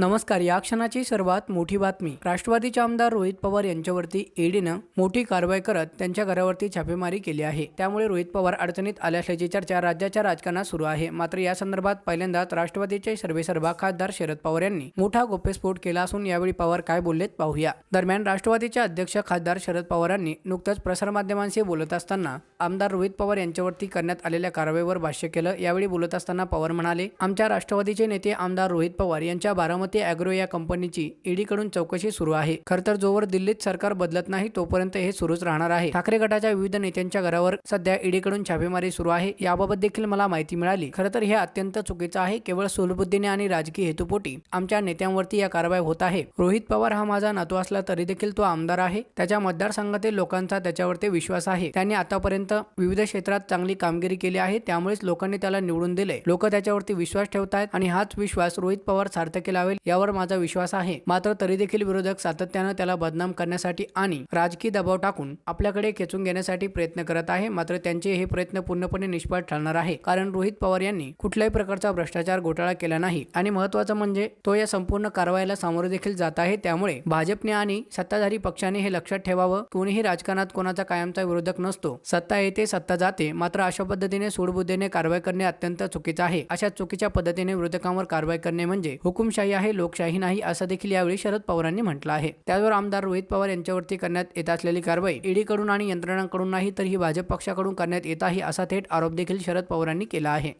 नमस्कार या क्षणाची सर्वात मोठी बातमी. राष्ट्रवादीचे आमदार रोहित पवार यांच्यावरती ईडीनं मोठी कारवाई करत त्यांच्या घरावरती छापेमारी केली आहे. त्यामुळे रोहित पवार अडचणीत आले असल्याची चर्चा राज्याच्या राजकारणात सुरू आहे. मात्र या संदर्भात पहिल्यांदाच राष्ट्रवादीचे सर्वेसर्वा खासदार शरद पवार यांनी मोठा गोप्यस्फोट केला असून यावेळी पवार काय बोललेत पाहूया. दरम्यान राष्ट्रवादीचे अध्यक्ष खासदार शरद पवारांनी नुकतंच प्रसारमाध्यमांशी बोलत असताना आमदार रोहित पवार यांच्यावरती करण्यात आलेल्या कारवाईवर भाष्य केलं. यावेळी बोलत असताना पवार म्हणाले आमच्या राष्ट्रवादीचे नेते आमदार रोहित पवार यांच्या बारामती अॅग्रो या कंपनीची ईडीकडून चौकशी सुरू आहे. खरतर जोवर दिल्लीत सरकार बदलत नाही तोपर्यंत हे सुरूच राहणार आहे. ठाकरे गटाच्या विविध नेत्यांच्या घरावर सध्या ईडीकडून छापेमारी सुरू आहे. याबाबत देखील मला माहिती मिळाली. खरंतर हे अत्यंत चुकीचं आहे. केवळ सुलबुद्धीने आणि राजकीय हेतुपोटी आमच्या नेत्यांवरती या कारवाई होत आहे. रोहित पवार हा माझा नातू असला तरी देखील तो आमदार आहे. त्याच्या मतदारसंघातील लोकांचा त्याच्यावरती विश्वास आहे. त्यांनी आतापर्यंत विविध क्षेत्रात चांगली कामगिरी केली आहे. त्यामुळेच लोकांनी त्याला निवडून दिले लोक त्याच्यावरती विश्वास ठेवत आहेत आणि हाच विश्वास रोहित पवार सार्थकी लावेल यावर माझा विश्वास आहे. मात्र तरी देखील विरोधक सातत्यानं त्याला बदनाम करण्यासाठी आणि राजकीय दबाव टाकून आपल्याकडे खेचून घेण्यासाठी प्रयत्न करत आहे. मात्र त्यांचे हे प्रयत्न पूर्णपणे निष्फळ ठरणार आहे. कारण रोहित पवार यांनी कुठल्याही प्रकारचा भ्रष्टाचार घोटाळा केला नाही. आणि महत्वाचं म्हणजे तो या संपूर्ण कारवाईला सामोरे देखील जात आहे. त्यामुळे भाजपने आणि सत्ताधारी पक्षाने हे लक्षात ठेवावं. कोणीही राजकारणात कोणाचा कायमचा विरोधक नसतो. सत्ता येते सत्ता जाते. मात्र अशा पद्धतीने सूडबुद्धीने कारवाई करणे अत्यंत चुकीचं आहे. अशा चुकीच्या पद्धतीने विरोधकांवर कारवाई करणे म्हणजे हुकुमशाही आहे. लोकशाही नाही असं देखील यावेळी शरद पवारांनी म्हटलं आहे. त्यावर आमदार रोहित पवार यांच्यावरती करण्यात येत असलेली कारवाई ईडीकडून आणि यंत्रणांकडून नाही तर ही भाजप पक्षाकडून करण्यात येत आहे असा थेट आरोप देखील शरद पवारांनी केला आहे.